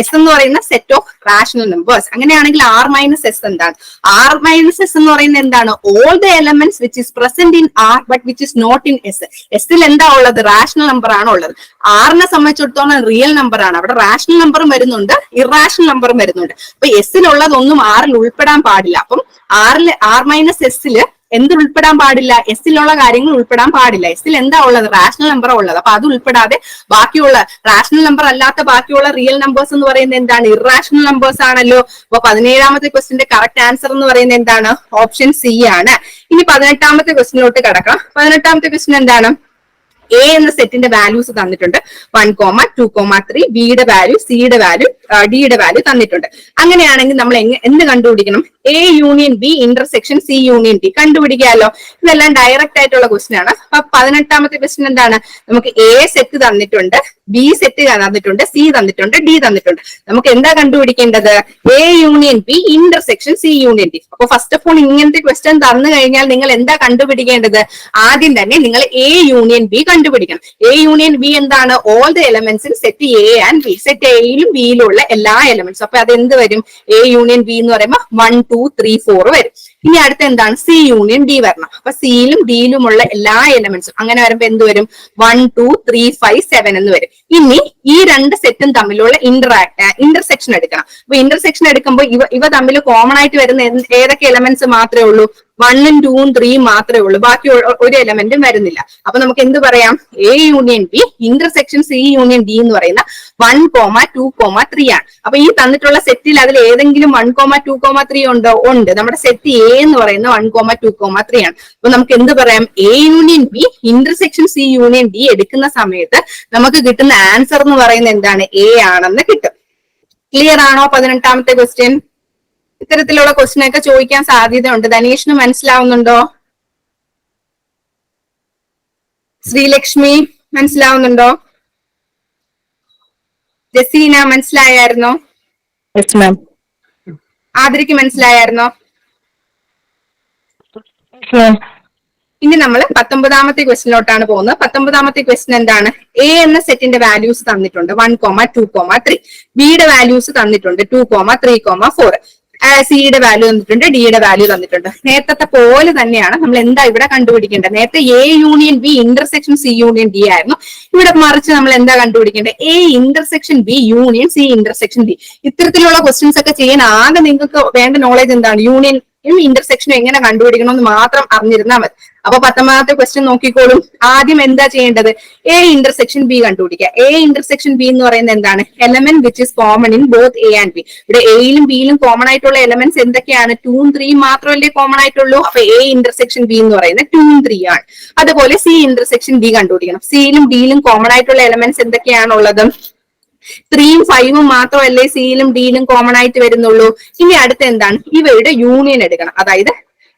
എസ് എന്ന് പറയുന്ന സെറ്റ് ഓഫ് റാഷണൽ നമ്പേഴ്സ് അങ്ങനെയാണെങ്കിൽ ആർ മൈനസ് എസ് എന്താണ്? ആർ മൈനസ് എസ് എന്ന് പറയുന്നത് എന്താണ്? All the elements which is present in R but which is not in S എസിൽ എന്താ ഉള്ളത്? റാഷണൽ നമ്പർ ആണ് ഉള്ളത്. ആറിനെ സംബന്ധിച്ചിടത്തോളം റിയൽ നമ്പർ ആണ്. അവിടെ റാഷണൽ നമ്പറും വരുന്നുണ്ട് ഇറാഷണൽ നമ്പറും വരുന്നുണ്ട്. അപ്പൊ എസിലുള്ളതൊന്നും ആറിൽ ഉൾപ്പെടാൻ പാടില്ല. അപ്പം ആറിൽ ആർ മൈനസ് എസിൽ എന്ത് ഉൾപ്പെടാൻ പാടില്ല. എസ്സിലുള്ള കാര്യങ്ങൾ ഉൾപ്പെടാൻ പാടില്ല. എസ്സിൽ എന്താ ഉള്ളത്? റാഷണൽ നമ്പർ ഉള്ളത്. അപ്പൊ അത് ഉൾപ്പെടാതെ ബാക്കിയുള്ള റാഷണൽ നമ്പർ അല്ലാത്ത ബാക്കിയുള്ള റിയൽ നമ്പേഴ്സ് എന്ന് പറയുന്നത് എന്താണ്? ഇറാഷണൽ നമ്പേഴ്സ് ആണല്ലോ. അപ്പൊ പതിനേഴാമത്തെ ക്വസ്റ്റിന്റെ കറക്റ്റ് ആൻസർ എന്ന് പറയുന്നത് എന്താണ്? ഓപ്ഷൻ സി ആണ്. ഇനി പതിനെട്ടാമത്തെ ക്വസ്റ്റിനോട്ട് കിടക്കാം പതിനെട്ടാമത്തെ ക്വസ്റ്റ്യൻ എന്താണ്? എ എന്ന സെറ്റിന്റെ വാല്യൂസ് തന്നിട്ടുണ്ട്. One comma two comma three ബിയുടെ വാല്യൂ സിയുടെ വാല്യൂ ഡിയുടെ വാല്യൂ തന്നിട്ടുണ്ട്. അങ്ങനെയാണെങ്കിൽ നമ്മൾ എന്ത് കണ്ടുപിടിക്കണം? A union B intersection C union D കണ്ടുപിടിക്കാമല്ലോ ഇതെല്ലാം ഡയറക്റ്റ് ആയിട്ടുള്ള ക്വസ്റ്റ്യൻ ആണ്. അപ്പൊ പതിനെട്ടാമത്തെ ക്വസ്റ്റ്യൻ എന്താണ്? നമുക്ക് എ സെറ്റ് തന്നിട്ടുണ്ട് ബി സെറ്റ് തന്നിട്ടുണ്ട് സി തന്നിട്ടുണ്ട് ഡി തന്നിട്ടുണ്ട്. നമുക്ക് എന്താ കണ്ടുപിടിക്കേണ്ടത്? A union B intersection C union D അപ്പൊ ഫസ്റ്റ് ഓഫ് ഓൾ ഇങ്ങനത്തെ ക്വസ്റ്റ്യൻ തന്നു കഴിഞ്ഞാൽ നിങ്ങൾ എന്താ കണ്ടുപിടിക്കേണ്ടത്? ആദ്യം തന്നെ നിങ്ങൾ എ യൂണിയൻ ബി കണ്ടുപിടിക്കണം. എ യൂണിയൻ ബി എന്താണ്? All the elements in set A and B set എയിലും ബിയിലുള്ള എല്ലാ എലമെന്റ്സും അപ്പൊ അത് എന്ത് വരും? എ യൂണിയൻ ബി എന്ന് പറയുമ്പോൾ വൺ ടു ത്രീ ഫോർ വരും. ഇനി അടുത്ത എന്താണ്? സി യൂണിയൻ ഡി വരണം. അപ്പൊ സിയിലും ഡിയിലുമുള്ള എല്ലാ എലമെന്റ്സും അങ്ങനെ വരുമ്പോ എന്ത് വരും? One two three five seven എന്ന് വരും. ഇനി ഈ രണ്ട് സെറ്റും തമ്മിലുള്ള ഇന്ററാക്ട് ഇന്റർസെക്ഷൻ എടുക്കണം. അപ്പൊ ഇന്റർസെക്ഷൻ എടുക്കുമ്പോൾ ഇവ ഇവ തമ്മിൽ കോമൺ ആയിട്ട് വരുന്ന ഏതൊക്കെ എലമെന്റ്സ് മാത്രമേ ഉള്ളൂ? വണ്ണും ടൂവും ത്രീയും മാത്രമേ ഉള്ളൂ. ബാക്കി ഒരു എലമെന്റും വരുന്നില്ല. അപ്പൊ നമുക്ക് എന്ത് പറയാം? A union B intersection C union D എന്ന് പറയുന്ന one comma two comma three ആണ്. അപ്പൊ ഈ തന്നിട്ടുള്ള സെറ്റിൽ അതിൽ ഏതെങ്കിലും one comma two comma three ഉണ്ടോ? ഉണ്ട്. നമ്മുടെ സെറ്റ് എ എന്ന് പറയുന്ന one comma two comma three ആണ്. അപ്പൊ നമുക്ക് എന്ത് പറയാം? A union B intersection C union D എടുക്കുന്ന സമയത്ത് നമുക്ക് കിട്ടുന്ന ആൻസർ എന്ന് പറയുന്നത് എന്താണ്? എ ആണെന്ന് കിട്ടും. ക്ലിയർ ആണോ പതിനെട്ടാമത്തെ ക്വസ്റ്റ്യൻ ഇത്തരത്തിലുള്ള ക്വസ്റ്റ്യൻ ഒക്കെ ചോദിക്കാൻ സാധ്യതയുണ്ട്. ധനീഷിന് മനസ്സിലാവുന്നുണ്ടോ? ശ്രീലക്ഷ്മി മനസ്സിലാവുന്നുണ്ടോ? ജസീന മനസ്സിലായായിരുന്നോ? ആതിരയ്ക്ക് മനസ്സിലായായിരുന്നോ? ഇനി നമ്മൾ പത്തൊമ്പതാമത്തെ ക്വസ്റ്റിനോട്ടാണ് പോകുന്നത്. പത്തൊമ്പതാമത്തെ ക്വസ്റ്റ്യൻ എന്താണ്? എ എന്ന സെറ്റിന്റെ വാല്യൂസ് തന്നിട്ടുണ്ട്. One comma two comma three ബിയുടെ വാല്യൂസ് തന്നിട്ടുണ്ട്. Two comma three comma four സിയുടെ വാല്യൂ തന്നിട്ടുണ്ട് ഡിയുടെ വാല്യൂ തന്നിട്ടുണ്ട്. നേരത്തെ പോലെ തന്നെയാണ് നമ്മൾ എന്താ ഇവിടെ കണ്ടുപിടിക്കേണ്ടത്? നേരത്തെ A union B intersection C union D ആയിരുന്നു. ഇവിടെ മറിച്ച് നമ്മൾ എന്താ കണ്ടുപിടിക്കേണ്ടത്? A intersection B union C intersection D ഇത്തരത്തിലുള്ള ക്വസ്റ്റ്യൻസ് ഒക്കെ ചെയ്യാൻ ആകെ നിങ്ങൾക്ക് വേണ്ട നോളേജ് എന്താണ്? യൂണിയൻ ഇന്റർസെക്ഷനും എങ്ങനെ കണ്ടുപിടിക്കണം എന്ന് മാത്രം അറിഞ്ഞിരുന്നാൽ മതി. അപ്പൊ പത്തൊമ്പതാമത്തെ ക്വസ്റ്റ്യൻ നോക്കിക്കോളും. ആദ്യം എന്താ ചെയ്യേണ്ടത്? എ ഇന്റർസെക്ഷൻ ബി കണ്ടുപിടിക്കുക. എ ഇന്റർസെക്ഷൻ ബി എന്ന് പറയുന്നത് എന്താണ്? Element which is common in both A and B ഇവിടെ എയിലും ബിയിലും കോമൺ ആയിട്ടുള്ള എലമെന്റ്സ് എന്തൊക്കെയാണ്? ടൂം ത്രീയും മാത്രമല്ലേ കോമൺ ആയിട്ടുള്ളൂ. അപ്പൊ എ ഇന്റർസെക്ഷൻ ബി എന്ന് പറയുന്നത് ടൂം ത്രീ ആണ്. അതുപോലെ സി ഇന്റർസെക്ഷൻ ബി കണ്ടുപിടിക്കണം. സിയിലും ഡിയിലും കോമൺ ആയിട്ടുള്ള എലമെന്റ്സ് എന്തൊക്കെയാണുള്ളത്? ത്രീയും ഫൈവും മാത്രമല്ലേ സിയിലും ഡിയിലും കോമൺ ആയിട്ട് വരുന്നുള്ളൂ. ഇനി അടുത്ത എന്താണ് ഇവയുടെ യൂണിയൻ എടുക്കണം. അതായത്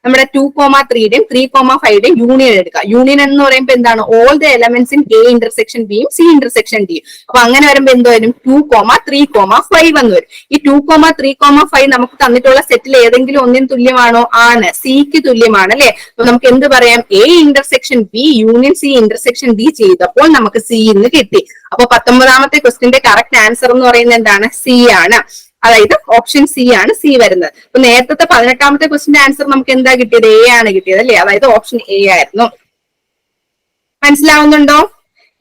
നമ്മുടെ ടു കോമ ത്രീയുടെയും ത്രീ കോമ ഫൈവുടെയും യൂണിയൻ എടുക്കുക. യൂണിയൻ എന്ന് പറയുമ്പോൾ എന്താണ്? All the elements in A intersection ബിയും സി ഇന്റർസെക്ഷൻ ഡിയും അപ്പൊ അങ്ങനെ വരുമ്പോൾ എന്ത് വരും? Two comma three comma five എന്ന് വരും. ഈ two comma three comma five നമുക്ക് തന്നിട്ടുള്ള സെറ്റിൽ ഏതെങ്കിലും ഒന്നിന് തുല്യമാണോ? ആണ്. സിക്ക് തുല്യമാണ് അല്ലെ? അപ്പൊ നമുക്ക് എന്ത് പറയാം? A intersection B union C intersection D ചെയ്തപ്പോൾ നമുക്ക് സി എന്ന് കിട്ടി. അപ്പൊ പത്തൊമ്പതാമത്തെ ക്വസ്റ്റിന്റെ കറക്റ്റ് ആൻസർ എന്ന് പറയുന്നത് എന്താണ്? സി ആണ്. അതായത് ഓപ്ഷൻ സി ആണ് സി വരുന്നത്. അപ്പൊ നേരത്തെ പതിനെട്ടാമത്തെ ക്വസ്റ്റിന്റെ ആൻസർ നമുക്ക് എന്താ കിട്ടിയത്? എ ആണ് കിട്ടിയത് അല്ലേ? അതായത് ഓപ്ഷൻ എ ആയിരുന്നു. മനസ്സിലാവുന്നുണ്ടോ?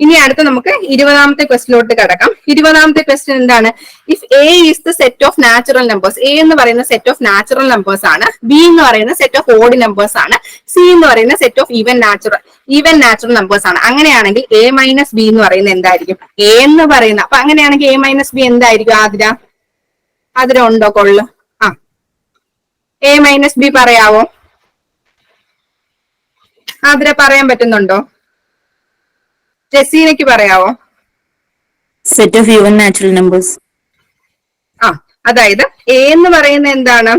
ഇനി അടുത്ത നമുക്ക് ഇരുപതാമത്തെ ക്വസ്റ്റിലോട്ട് കടക്കാം. ഇരുപതാമത്തെ ക്വസ്റ്റ്യൻ എന്താണ്? If A is the set of natural numbers A എന്ന് പറയുന്ന സെറ്റ് ഓഫ് നാച്ചുറൽ നമ്പേഴ്സ് ആണ്. ബി എന്ന് പറയുന്ന സെറ്റ് ഓഫ് ഓഡ് നമ്പേഴ്സ് ആണ്. സി എന്ന് പറയുന്ന set of even natural even natural numbers ആണ്. അങ്ങനെയാണെങ്കിൽ എ മൈനസ് ബി എന്ന് പറയുന്നത് എന്തായിരിക്കും? എ എന്ന് പറയുന്ന അപ്പൊ അങ്ങനെയാണെങ്കിൽ എ മൈനസ് ബി എന്തായിരിക്കും ആതിര? ആതിര ഉണ്ടോ കൊള്ളു? ആ. എ മൈനസ് ബി പറയാവോ? ആതിര പറയാൻ പറ്റുന്നുണ്ടോ? ജസീനയ്ക്ക് പറയാവോ? Set of even natural numbers ആ അതായത് എ എന്ന് പറയുന്ന എന്താണ്?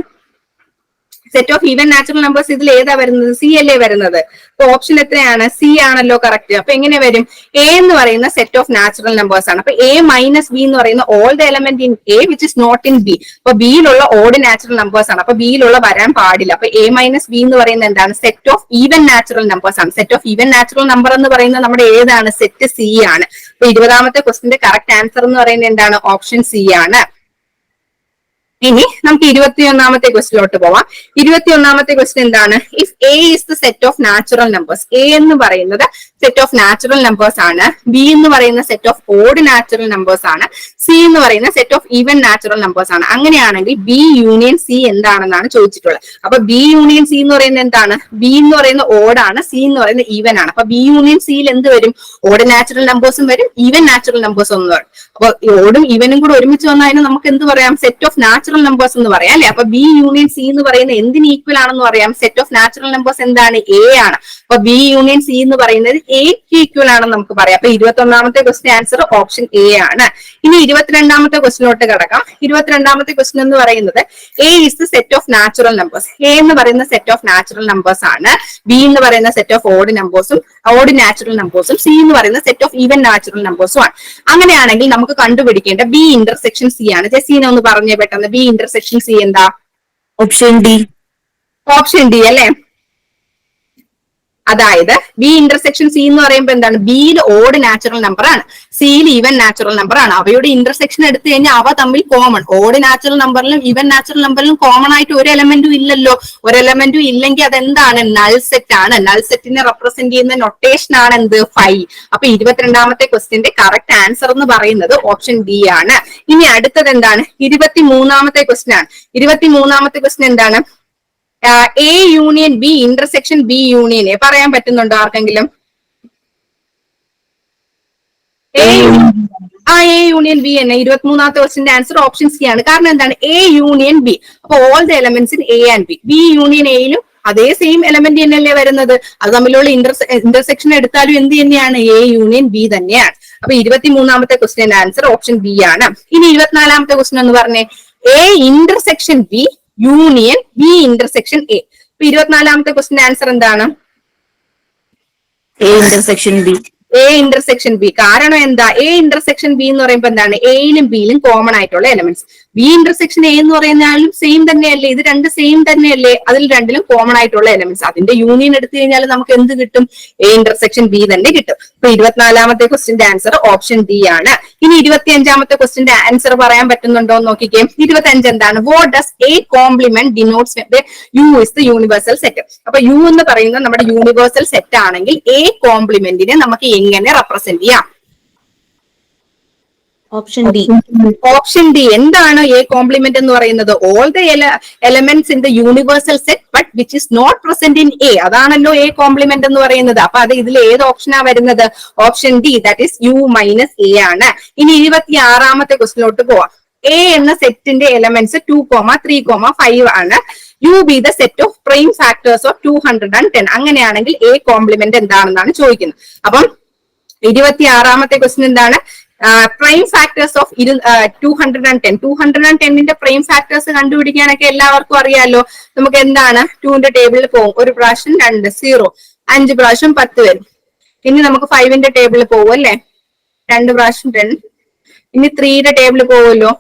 Set of even natural numbers ഇതിൽ ഏതാ വരുന്നത്? സി അല്ലേ വരുന്നത്? അപ്പൊ ഓപ്ഷൻ എത്രയാണ്? സി ആണല്ലോ കറക്റ്റ് അപ്പൊ എങ്ങനെ വരും? എ എന്ന് പറയുന്ന സെറ്റ് ഓഫ് നാച്ചുറൽ നമ്പേഴ്സ് ആണ്. അപ്പൊ എ മൈനസ് ബി എന്ന് പറയുന്ന all the element in A which is not in B അപ്പൊ ബിയിലുള്ള ഓഡ് നാച്ചുറൽ നമ്പേഴ്സ് ആണ്. അപ്പൊ ബിയിലുള്ള വരാൻ പാടില്ല. അപ്പൊ എ മൈനസ് ബി എന്ന് പറയുന്നത് എന്താണ്? Set of even natural numbers ആണ്. Set of even natural number എന്ന് പറയുന്നത് നമ്മുടെ ഏതാണ്? സെറ്റ് സി ആണ്. അപ്പൊ ഇരുപതാമത്തെ ക്വസ്റ്റിന്റെ കറക്റ്റ് ആൻസർ എന്ന് പറയുന്നത് എന്താണ്? ഓപ്ഷൻ സി ആണ്. ഇനി നമുക്ക് ഇരുപത്തിയൊന്നാമത്തെ ക്വസ്റ്റിലോട്ട് പോവാം. ഇരുപത്തിയൊന്നാമത്തെ ക്വസ്റ്റ്യൻ എന്താണ്? If A is the set of natural numbers A എന്ന് പറയുന്നത് സെറ്റ് ഓഫ് നാച്ചുറൽ നമ്പേഴ്സ് ആണ്. ബി എന്ന് പറയുന്ന set of odd natural numbers ആണ്. സി എന്ന് പറയുന്ന set of even natural numbers ആണ്. അങ്ങനെയാണെങ്കിൽ ബി യൂണിയൻ സി എന്താണെന്നാണ് ചോദിച്ചിട്ടുള്ളത്. അപ്പൊ ബി യൂണിയൻ സി എന്ന് പറയുന്നത് എന്താണ്? ബി എന്ന് പറയുന്ന ഓഡ് ആണ്. സി എന്ന് പറയുന്ന ഈവൻ ആണ്. അപ്പൊ ബി യൂണിയൻ സിയിൽ എന്ത് വരും? ഓഡ് നാച്ചുറൽ നമ്പേഴ്സും വരും. ഈവൻ നാച്ചുറൽ നമ്പേഴ്സും ഒന്നും വരും. അപ്പൊ ഓടും ഈവനും കൂടെ ഒരുമിച്ച് വന്നതിന് നമുക്ക് എന്ത് പറയാം? സെറ്റ് ഓഫ് നാച്ചുറൽ നമ്പേഴ്സ് എന്ന് പറയാം അല്ലെ? അപ്പൊ ബി യൂണിയൻ സി എന്ന് പറയുന്ന എന്തിന് ഈക്വൽ ആണെന്ന് പറയാം? സെറ്റ് ഓഫ് നാച്ചുറൽ നമ്പേഴ്സ് എന്താണ്? എ ആണ്. അപ്പൊ ബി യൂണിയൻ സി എന്ന് പറയുന്നത് എക്ക് ഈക്വൽ ആണെന്ന് നമുക്ക് പറയാം. അപ്പൊ ഇരുപത്തി ഒന്നാമത്തെ ക്വസ്റ്റ്യൻ ആൻസർ ഓപ്ഷൻ എ ആണ്. ഇനി ഇരുപത്തിരണ്ടാമത്തെ ക്വസ്റ്റിനോട്ട് കിടക്കാം. ഇരുപത്തിരണ്ടാമത്തെ ക്വസ്റ്റ്യൻ എന്ന് പറയുന്നത് A is the set of natural numbers A എന്ന് പറയുന്ന സെറ്റ് ഓഫ് നാച്ചുറൽ നമ്പേഴ്സ് ആണ്. ബി എന്ന് പറയുന്ന സെറ്റ് ഓഫ് ഓഡ് നമ്പേഴ്സും ഓഡ് നാച്ചുറൽ നമ്പേഴ്സും സി എന്ന് പറയുന്ന സെറ്റ് ഓഫ് ഈവൻ നാച്ചുറൽ നമ്പേഴ്സും ആണ്. അങ്ങനെയാണെങ്കിൽ നമുക്ക് കണ്ടുപിടിക്കേണ്ട ബി ഇന്റർസെക്ഷൻ സി ആണ്. ജസീന ഒന്ന് പറഞ്ഞേ പെട്ടെന്ന്. ബി ഇന്റർസെക്ഷൻ സി എന്താ? ഓപ്ഷൻ ഡി ഓപ്ഷൻ ഡി അല്ലേ? അതായത് ബി ഇന്റർസെക്ഷൻ സി എന്ന് പറയുമ്പോൾ എന്താണ്? ബിയിൽ ഓഡ് നാച്ചുറൽ നമ്പർ ആണ്. സിയിൽ ഈവൻ നാച്ചുറൽ നമ്പർ ആണ്. അവയുടെ ഇന്റർസെക്ഷൻ എടുത്തു കഴിഞ്ഞാൽ അവ തമ്മിൽ കോമൺ ഓഡ് നാച്ചുറൽ നമ്പറിലും ഈവൻ നാച്ചുറൽ നമ്പറിലും കോമൺ ആയിട്ട് ഒരു എലമെന്റും ഇല്ലല്ലോ. ഒരു എലമെന്റും ഇല്ലെങ്കിൽ അതെന്താണ്? നൾ സെറ്റ് ആണ്. നൾ സെറ്റിനെ റെപ്രസെന്റ് ചെയ്യുന്ന നൊട്ടേഷൻ ആണ് എന്ത്? ഫൈവ് അപ്പൊ ഇരുപത്തിരണ്ടാമത്തെ ക്വസ്റ്റിന്റെ കറക്റ്റ് ആൻസർ എന്ന് പറയുന്നത് ഓപ്ഷൻ ഡി ആണ്. ഇനി അടുത്തത് എന്താണ്? ഇരുപത്തി മൂന്നാമത്തെ ക്വസ്റ്റ്യൻ ആണ്. ഇരുപത്തി മൂന്നാമത്തെ ക്വസ്റ്റ്യൻ എന്താണ്? A union B intersection B union A പറയാൻ പറ്റുന്നുണ്ടോ ആർക്കെങ്കിലും? എ ആ എ യൂണിയൻ ബി തന്നെ ഇരുപത്തിമൂന്നാമത്തെ ക്വസ്റ്റിന്റെ ആൻസർ ഓപ്ഷൻ സി ആണ്. കാരണം എന്താണ്? എ യൂണിയൻ ബി അപ്പൊ all the elements in A and B B union എയിലും അതേ സെയിം എലമെന്റ് തന്നെയല്ലേ വരുന്നത്? അത് തമ്മിലുള്ള ഇന്റർ ഇന്റർസെക്ഷൻ എടുത്താലും എന്ത് തന്നെയാണ്? എ യൂണിയൻ ബി തന്നെയാണ്. അപ്പൊ ഇരുപത്തിമൂന്നാമത്തെ ക്വസ്റ്റിന്റെ ആൻസർ ഓപ്ഷൻ ബി ആണ്. ഇനി ഇരുപത്തിനാലാമത്തെ ക്വസ്റ്റിൻ എന്ന് പറഞ്ഞേ. A intersection B union B intersection A ഇപ്പൊ ഇരുപത്തിനാലാമത്തെ ക്വസ്റ്റിന്റെ ആൻസർ എന്താണ്? A intersection B A intersection B കാരണം എന്താ? എ ഇന്റർസെക്ഷൻ ബി എന്ന് പറയുമ്പോൾ എന്താണ്? എയിലും ബിയിലും കോമൺ ആയിട്ടുള്ള എലമെന്റ്സ് ബി ഇന്റർസെക്ഷൻ എ എന്ന് പറഞ്ഞാലും സെയിം തന്നെയല്ലേ? ഇത് രണ്ട് സെയിം തന്നെയല്ലേ? അതിൽ രണ്ടിലും കോമൺ ആയിട്ടുള്ള എലമെന്റ്സ് അതിന്റെ യൂണിയൻ എടുത്തു കഴിഞ്ഞാൽ നമുക്ക് എന്ത് കിട്ടും? എ ഇന്റർസെക്ഷൻ ബി തന്നെ കിട്ടും. അപ്പൊ ഇരുപത്തിനാലാമത്തെ ക്വസ്റ്റിന്റെ ആൻസർ ഓപ്ഷൻ ഡി ആണ്. ഇനി ഇരുപത്തി അഞ്ചാമത്തെ ക്വസ്റ്റിന്റെ ആൻസർ പറയാൻ പറ്റുന്നുണ്ടോ എന്ന് നോക്കിക്കേ. ഇരുപത്തി അഞ്ച് എന്താണ് what does A complement denotes U is the universal set അപ്പൊ യു എന്ന് പറയുന്നത് നമ്മുടെ യൂണിവേഴ്സൽ സെറ്റ് ആണെങ്കിൽ എ കോംപ്ലിമെന്റിനെ നമുക്ക് എങ്ങനെ റെപ്രസെന്റ് ചെയ്യാം. ഓപ്ഷൻ ഡി ഓപ്ഷൻ ഡി എന്താണ് എ കോംപ്ലിമെന്റ് എന്ന് പറയുന്നത്? All the elements in the universal set but which is not present in A അതാണല്ലോ എ കോംപ്ലിമെന്റ് എന്ന് പറയുന്നത്. അപ്പൊ അത് ഇതിൽ ഏത് ഓപ്ഷനാ വരുന്നത്? Option D that is U minus A ആണ്. ഇനി ഇരുപത്തി ആറാമത്തെ ക്വസ്റ്റിനോട്ട് പോവാം. എ എന്ന സെറ്റിന്റെ elements two comma three comma five ആണ്. U B the set of prime factors of two hundred and ten അങ്ങനെയാണെങ്കിൽ എ കോംപ്ലിമെന്റ് എന്താണെന്നാണ് ചോദിക്കുന്നത്. അപ്പം ഇരുപത്തി ആറാമത്തെ ക്വസ്റ്റ്യൻ എന്താണ് പ്രൈം ഫാക്ടേഴ്സ് ഓഫ് ഇരു two hundred and ten two hundred and ടെന്നിന്റെ prime factors കണ്ടുപിടിക്കാനൊക്കെ എല്ലാവർക്കും അറിയാലോ. നമുക്ക് എന്താണ്? ടുവിന്റെ ടേബിളിൽ പോകും. ഒരു പ്രാവശ്യം രണ്ട് സീറോ അഞ്ച് പ്രാവശ്യം പത്ത് വരും. ഇനി നമുക്ക് ഫൈവിന്റെ ടേബിളിൽ പോകും അല്ലേ? രണ്ട് പ്രാവശ്യം ടെൻ ഇനി ത്രീയുടെ ടേബിളിൽ പോകുമല്ലോ.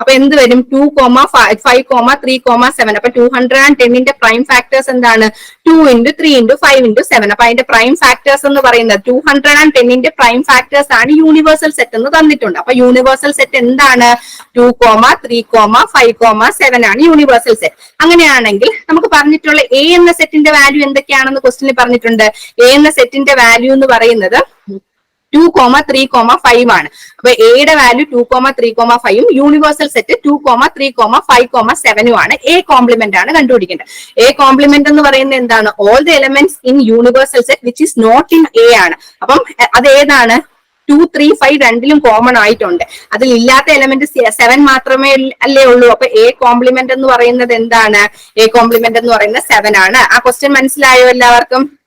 അപ്പൊ എന്ത് വരും? Two comma five comma three comma seven അപ്പൊ ടു ഹൺഡ്രഡ് ആൻഡ് ടെന്നിന്റെ പ്രൈം ഫാക്ടേഴ്സ് എന്താണ്? Two into three into five into seven അപ്പൊ അതിന്റെ പ്രൈം ഫാക്ടേഴ്സ് എന്ന് പറയുന്നത് ടു ഹൺഡ്രഡ് ആൻഡ് ടെന്നിന്റെ പ്രൈം ഫാക്ടേഴ്സ് ആണ് യൂണിവേഴ്സൽ സെറ്റ് എന്ന് തന്നിട്ടുണ്ട്. അപ്പൊ യൂണിവേഴ്സൽ സെറ്റ് എന്താണ്? Two comma three comma five comma seven ആണ് യൂണിവേഴ്സൽ സെറ്റ് അങ്ങനെയാണെങ്കിൽ നമുക്ക് പറഞ്ഞിട്ടുള്ള എ എന്ന സെറ്റിന്റെ വാല്യൂ എന്തൊക്കെയാണെന്ന് ക്വസ്റ്റിനിൽ പറഞ്ഞിട്ടുണ്ട്. എ എന്ന സെറ്റിന്റെ വാല്യൂ എന്ന് പറയുന്നത് two comma three comma five ആണ്. അപ്പൊ എയുടെ value two comma three comma ഫൈവും universal set two comma three comma five comma സെവനും ആണ്. എ കോംപ്ലിമെന്റ് ആണ് കണ്ടുപിടിക്കേണ്ടത്. എ കോംപ്ലിമെന്റ് എന്ന് പറയുന്നത് എന്താണ്? All the elements in universal set which is not in A ആണ്. അപ്പം അത് ഏതാണ് ടു ത്രീ ഫൈവ് രണ്ടിലും കോമൺ ആയിട്ടുണ്ട്. അതിൽ ഇല്ലാത്ത എലമെന്റ് സെവൻ മാത്രമേ അല്ലേ ഉള്ളൂ. അപ്പൊ എ കോംപ്ലിമെന്റ് എന്ന് പറയുന്നത് എന്താണ്? എ കോംപ്ലിമെന്റ് എന്ന് പറയുന്നത് സെവൻ ആണ്. ആ ക്വസ്റ്റ്യൻ മനസ്സിലായോ എല്ലാവർക്കും?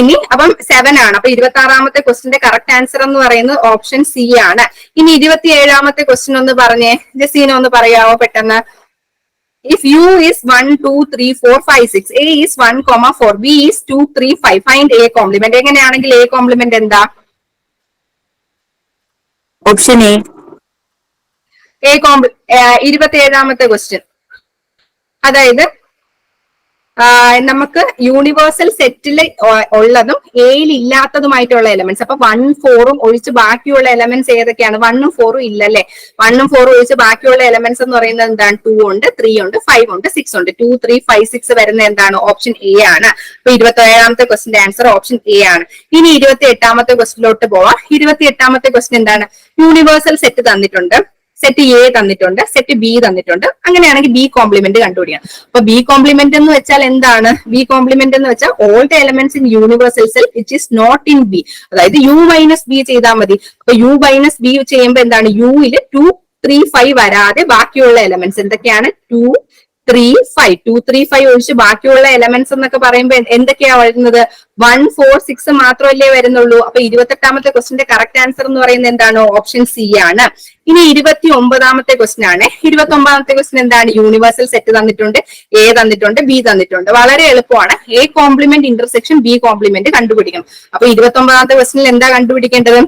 ഇനി അപ്പം സെവൻ ആണ്. അപ്പൊ ഇരുപത്തി ആറാമത്തെ ക്വസ്റ്റിന്റെ കറക്റ്റ് ആൻസർ എന്ന് പറയുന്നത് ഓപ്ഷൻ സി ആണ്. ഇനി ഇരുപത്തി ഏഴാമത്തെ ക്വസ്റ്റ്യൻ ഒന്ന് പറഞ്ഞേ. ജസീന ഒന്ന് പറയാമോ പെട്ടെന്ന്? If U is one two three four five six A is one comma four B is two three five find A complement എങ്ങനെയാണെങ്കിൽ A complement എന്താ? ഓപ്ഷൻ എ എ കോംപ്ലി ഇരുപത്തി ഏഴാമത്തെ ക്വസ്റ്റ്യൻ അതായത് നമുക്ക് യൂണിവേഴ്സൽ സെറ്റിൽ ഉള്ളതും എയിൽ ഇല്ലാത്തതുമായിട്ടുള്ള എലമെന്റ്സ് അപ്പൊ വൺ ഫോറും ഒഴിച്ച് ബാക്കിയുള്ള എലമെന്റ്സ് ഏതൊക്കെയാണ്? വണ്ണും ഫോറും ഇല്ലല്ലേ? വണ്ണും ഫോറും ഒഴിച്ച് ബാക്കിയുള്ള എലമെന്റ്സ് എന്ന് പറയുന്നത് എന്താണ്? ടു ഉണ്ട് ത്രീ ഉണ്ട് ഫൈവ് ഉണ്ട് സിക്സ് ഉണ്ട്. ടു ത്രീ ഫൈവ് സിക്സ് വരുന്ന എന്താണ്? ഓപ്ഷൻ എ ആണ്. അപ്പൊ ഇരുപത്തി ഏഴാമത്തെ ക്വസ്റ്റിന്റെ ആൻസർ ഓപ്ഷൻ എ ആണ്. ഇനി ഇരുപത്തി എട്ടാമത്തെ ക്വസ്റ്റിലോട്ട് പോവാം. ഇരുപത്തി എട്ടാമത്തെ ക്വസ്റ്റ്യൻ എന്താണ്? യൂണിവേഴ്സൽ സെറ്റ് തന്നിട്ടുണ്ട്. സെറ്റ് എ തന്നിട്ടുണ്ട് സെറ്റ് ബി തന്നിട്ടുണ്ട്. അങ്ങനെയാണെങ്കിൽ ബി കോംപ്ലിമെന്റ് കണ്ടുപിടിക്കണം അപ്പൊ ബി കോംപ്ലിമെന്റ് എന്ന് വെച്ചാൽ എന്താണ്? ബി കോംപ്ലിമെന്റ് എന്ന് വെച്ചാൽ all the elements in universal set which is not in B അതായത് യു മൈനസ് ബി ചെയ്താൽ മതി. അപ്പൊ യു മൈനസ് ബി ചെയ്യുമ്പോൾ എന്താണ്? യുയിൽ ടു ത്രീ ഫൈവ് വരാതെ ബാക്കിയുള്ള എലമെന്റ്സ് എന്തൊക്കെയാണ്? Two three five two three five ഒഴിച്ച് ബാക്കിയുള്ള എലമെന്റ്സ് എന്നൊക്കെ പറയുമ്പോൾ എന്തൊക്കെയാ വരുന്നത്? വൺ ഫോർ സിക്സ് മാത്രമല്ലേ വരുന്നുള്ളൂ. അപ്പൊ ഇരുപത്തെട്ടാമത്തെ ക്വസ്റ്റിന്റെ കറക്റ്റ് ആൻസർ എന്ന് പറയുന്നത് എന്താണ്? ഓപ്ഷൻ സി ആണ്. ഇനി ഇരുപത്തി ഒമ്പതാമത്തെ ക്വസ്റ്റൻ ആണ്. ഇരുപത്തി ഒമ്പതാമത്തെ ക്വസ്റ്റ്യൻ എന്താണ്? യൂണിവേഴ്സൽ സെറ്റ് തന്നിട്ടുണ്ട്. എ തന്നിട്ടുണ്ട് ബി തന്നിട്ടുണ്ട്. വളരെ എളുപ്പമാണ്. A complement intersection B complement കണ്ടുപിടിക്കണം. അപ്പൊ ഇരുപത്തി ഒമ്പതാമത്തെ ക്വസ്റ്റിനിൽ എന്താ കണ്ടുപിടിക്കേണ്ടത്?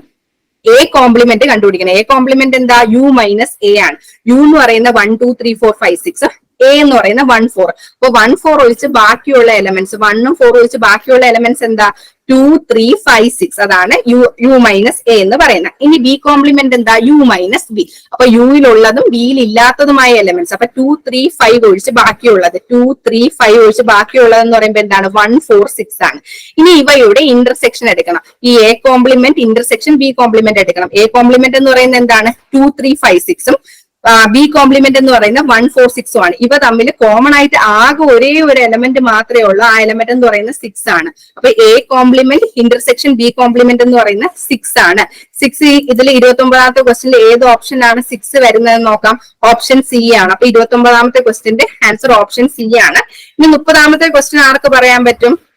എ കോംപ്ലിമെന്റ് കണ്ടുപിടിക്കണം. എ കോംപ്ലിമെന്റ് എന്താ? യു മൈനസ് എ ആണ്. യു എന്ന് പറയുന്ന one two three four five six A എന്ന് പറയുന്ന വൺ ഫോർ അപ്പൊ വൺ ഫോർ ഒഴിച്ച് ബാക്കിയുള്ള എലമെന്റ്സ് വണ്ണും ഫോർ ഒഴിച്ച് ബാക്കിയുള്ള എലമെന്റ്സ് എന്താ? ടു ത്രീ ഫൈവ് സിക്സ് അതാണ് യു യു മൈനസ് എ എന്ന് പറയുന്നത്. ഇനി ബി കോംപ്ലിമെന്റ് എന്താ? യു മൈനസ് ബി അപ്പൊ യുയിലുള്ളതും ബിയിൽ ഇല്ലാത്തതുമായ എലമെന്റ്സ് അപ്പൊ ടു ത്രീ ഫൈവ് ഒഴിച്ച് ബാക്കിയുള്ളത്. ടു ത്രീ ഫൈവ് ഒഴിച്ച് ബാക്കിയുള്ളത് എന്ന് പറയുമ്പോൾ എന്താണ്? വൺ ഫോർ സിക്സ് ആണ്. ഇനി ഇവയുടെ ഇന്റർസെക്ഷൻ എടുക്കണം. ഈ A complement intersection B complement എടുക്കണം. എ കോംപ്ലിമെന്റ് എന്ന് പറയുന്നത് എന്താണ്? ടു ത്രീ ഫൈവ് സിക്സും ബി കോംപ്ലിമെന്റ് എന്ന് പറയുന്ന വൺ ഫോർ സിക്സും ആണ്. ഇവ തമ്മിൽ കോമൺ ആയിട്ട് ആകെ ഒരേ ഒരു എലമെന്റ് മാത്രമേ ഉള്ളൂ. ആ എലമെന്റ് എന്ന് പറയുന്ന സിക്സ് ആണ്. അപ്പൊ A complement intersection B complement എന്ന് പറയുന്ന സിക്സ് ആണ്. സിക്സ് ഇതിൽ ഇരുപത്തി ഒമ്പതാമത്തെ ക്വസ്റ്റിൽ ഏത് ഓപ്ഷനാണ് സിക്സ് വരുന്നത് നോക്കാം. ഓപ്ഷൻ സി ആണ്. അപ്പൊ ഇരുപത്തി ഒമ്പതാമത്തെ ക്വസ്റ്റിന്റെ ആൻസർ ഓപ്ഷൻ സി ആണ്. ഇനി മുപ്പതാമത്തെ ക്വസ്റ്റ്യൻ ആർക്ക് പറയാൻ പറ്റും?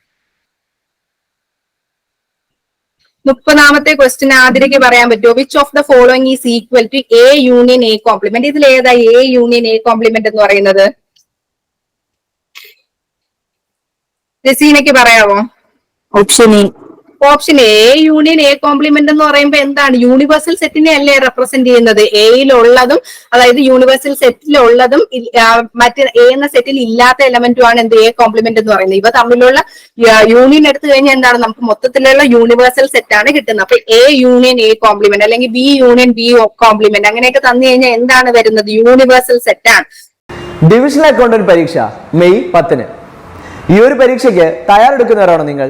മുപ്പതാമത്തെ ക്വസ്റ്റ്യൻ ആതിരയ്ക്ക് പറയാൻ പറ്റുമോ? Which of the following is equal to A union A complement ഇതിൽ ഏതാ എ യൂണിയൻ എ കോംപ്ലിമെന്റ് എന്ന് പറയുന്നത്? രസീനയ്ക്ക് പറയാമോ? Option A option A union A complement എന്ന് പറയുമ്പോൾ എന്താണ്? യൂണിവേഴ്സൽ സെറ്റിനെ അല്ലേ റെപ്രസെന്റ് ചെയ്യുന്നത്? എയിലുള്ളതും അതായത് യൂണിവേഴ്സൽ സെറ്റിലുള്ളതും മറ്റ് എ എന്ന സെറ്റിൽ ഇല്ലാത്ത എലമെന്റും ആണ് എന്ത് എ കോംപ്ലിമെന്റ് എന്ന് പറയുന്നത്. ഇവ തമ്മിലുള്ള യൂണിയൻ എടുത്തു കഴിഞ്ഞാൽ എന്താണ്? നമുക്ക് മൊത്തത്തിലുള്ള യൂണിവേഴ്സൽ സെറ്റ് ആണ് കിട്ടുന്നത്. അപ്പൊ എ യൂണിയൻ എ കോംപ്ലിമെന്റ് അല്ലെങ്കിൽ ബി യൂണിയൻ ബി കോംപ്ലിമെന്റ് അങ്ങനെയൊക്കെ തന്നു കഴിഞ്ഞാൽ എന്താണ് വരുന്നത്? യൂണിവേഴ്സൽ സെറ്റാണ് ഡിവിഷണൽ അക്കൗണ്ടന്റ് പരീക്ഷ മെയ് പത്തിന്. ഈ ഒരു പരീക്ഷയ്ക്ക് തയ്യാറെടുക്കുന്നവരാണോ നിങ്ങൾ?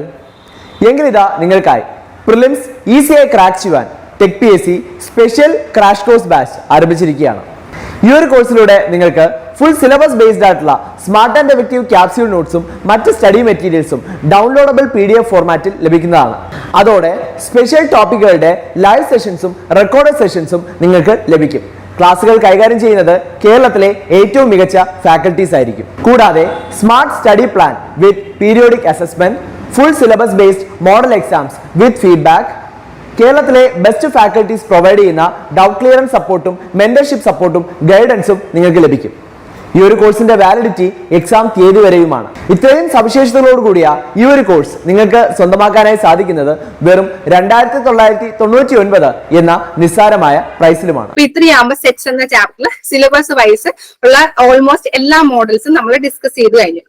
എങ്കിൽ ഇതാ നിങ്ങൾക്കായി. പ്രിലിംസ് ഈസിയായി ക്രാക്ക് ചെയ്യുവാൻ tech P S C special crash course batch ആരംഭിച്ചിരിക്കുകയാണ്. ഈ ഒരു കോഴ്സിലൂടെ നിങ്ങൾക്ക് ഫുൾ സിലബസ് ബേസ്ഡ് ആയിട്ടുള്ള സ്മാർട്ട് ആൻഡ് എഫക്റ്റീവ് ക്യാപ്സ്യൂൾ നോട്ട്സും മറ്റ് സ്റ്റഡി മെറ്റീരിയൽസും ഡൗൺലോഡബിൾ പി ഡി എഫ് ഫോർമാറ്റിൽ ലഭിക്കുന്നതാണ്. അതോടെ സ്പെഷ്യൽ ടോപ്പിക്കുകളുടെ ലൈവ് സെഷൻസും റെക്കോർഡ് സെഷൻസും നിങ്ങൾക്ക് ലഭിക്കും. ക്ലാസുകൾ കൈകാര്യം ചെയ്യുന്നത് കേരളത്തിലെ ഏറ്റവും മികച്ച ഫാക്കൽറ്റീസ് ആയിരിക്കും. കൂടാതെ smart study plan with periodic assessment full syllabus based model exams with feedback കേരളത്തിലെ ബെസ്റ്റ് ഫാക്കൽറ്റീസ് പ്രൊവൈഡ് ചെയ്യുന്ന ഡൗട്ട് ക്ലിയറൻസ് സപ്പോർട്ടും മെന്റർഷിപ്പ് സപ്പോർട്ടും ഗൈഡൻസും നിങ്ങൾക്ക് ലഭിക്കും. ഈ ഒരു കോഴ്സിന്റെ വാലിഡിറ്റി എക്സാം തീയതി വരെയുമാണ്. ഇത്രയും സവിശേഷതകളോട് കൂടിയ ഈ ഒരു കോഴ്സ് നിങ്ങൾക്ക് സ്വന്തമാക്കാനായി സാധിക്കുന്നത് വെറും രണ്ടായിരത്തി തൊള്ളായിരത്തി തൊണ്ണൂറ്റി ഒൻപത് എന്ന നിസ്സാരമായ പ്രൈസിലുമാണ് ഇത്രയാകുമ്പോൾ ഇത്രയാകുമ്പോ സെറ്റ്സ് എന്ന ചാപ്റ്ററിൽ സിലബസ് വൈസ് ഉള്ള ഓൾമോസ്റ്റ് എല്ലാ മോഡൽസും നമ്മൾ ഡിസ്കസ് ചെയ്തു കഴിഞ്ഞു.